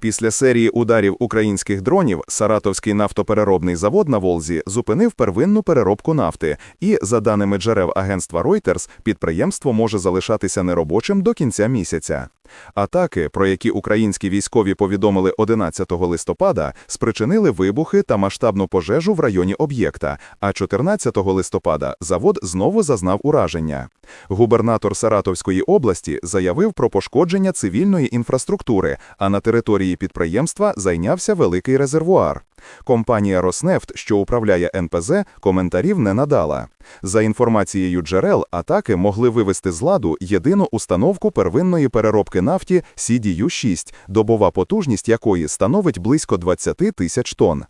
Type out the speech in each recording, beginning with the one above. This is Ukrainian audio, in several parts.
Після серії ударів українських дронів Саратовський нафтопереробний завод на Волзі зупинив первинну переробку нафти, і, за даними джерел агентства Reuters, підприємство може залишатися неробочим до кінця місяця. Атаки, про які українські військові повідомили 11 листопада, спричинили вибухи та масштабну пожежу в районі об'єкта, а 14 листопада завод знову зазнав ураження. Губернатор Саратовської області заявив про пошкодження цивільної інфраструктури, а на території підприємства зайнявся великий резервуар. Компанія Роснефт, що управляє НПЗ, коментарів не надала. За інформацією джерел, атаки могли вивести з ладу єдину установку первинної переробки нафті CDU-6, добова потужність якої становить близько 20 тисяч тонн.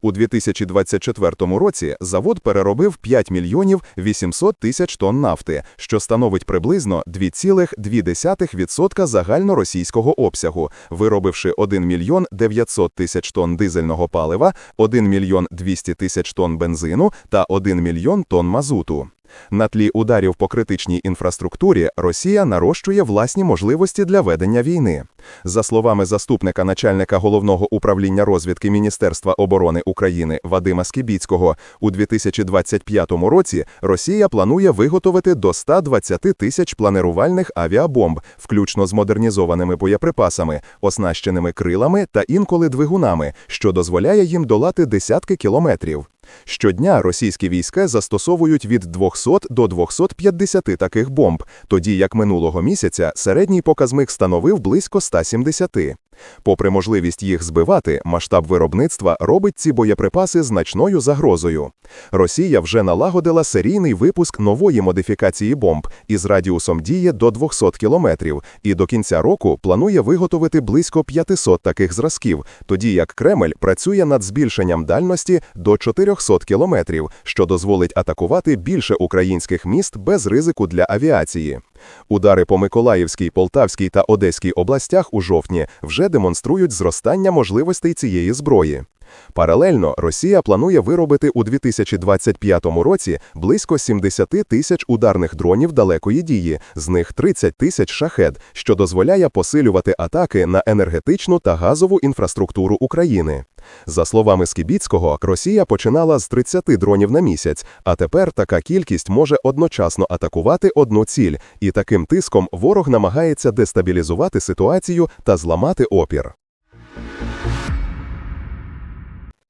У 2024 році завод переробив 5 мільйонів 800 тисяч тонн нафти, що становить приблизно 2,2% загальноросійського обсягу, виробивши 1 мільйон 900 тисяч тонн дизельного палива, 1 мільйон 200 тисяч тонн бензину та 1 мільйон тонн мазуту. На тлі ударів по критичній інфраструктурі Росія нарощує власні можливості для ведення війни. За словами заступника начальника головного управління розвідки Міністерства оборони України Вадима Скібіцького, у 2025 році Росія планує виготовити до 120 тисяч планирувальних авіабомб, включно з модернізованими боєприпасами, оснащеними крилами та інколи двигунами, що дозволяє їм долати десятки кілометрів. Щодня російські війська застосовують від 200 до 250 таких бомб, тоді як минулого місяця середній показник становив близько 170. Попри можливість їх збивати, масштаб виробництва робить ці боєприпаси значною загрозою. Росія вже налагодила серійний випуск нової модифікації бомб із радіусом дії до 200 кілометрів, і до кінця року планує виготовити близько 500 таких зразків, тоді як Кремль працює над збільшенням дальності до 400 кілометрів, що дозволить атакувати більше українських міст без ризику для авіації. Удари по Миколаївській, Полтавській та Одеській областях у жовтні вже демонструють зростання можливостей цієї зброї. Паралельно Росія планує виробити у 2025 році близько 70 тисяч ударних дронів далекої дії, з них 30 тисяч шахед, що дозволяє посилювати атаки на енергетичну та газову інфраструктуру України. За словами Скібіцького, Росія починала з 30 дронів на місяць, а тепер така кількість може одночасно атакувати одну ціль, і таким тиском ворог намагається дестабілізувати ситуацію та зламати опір.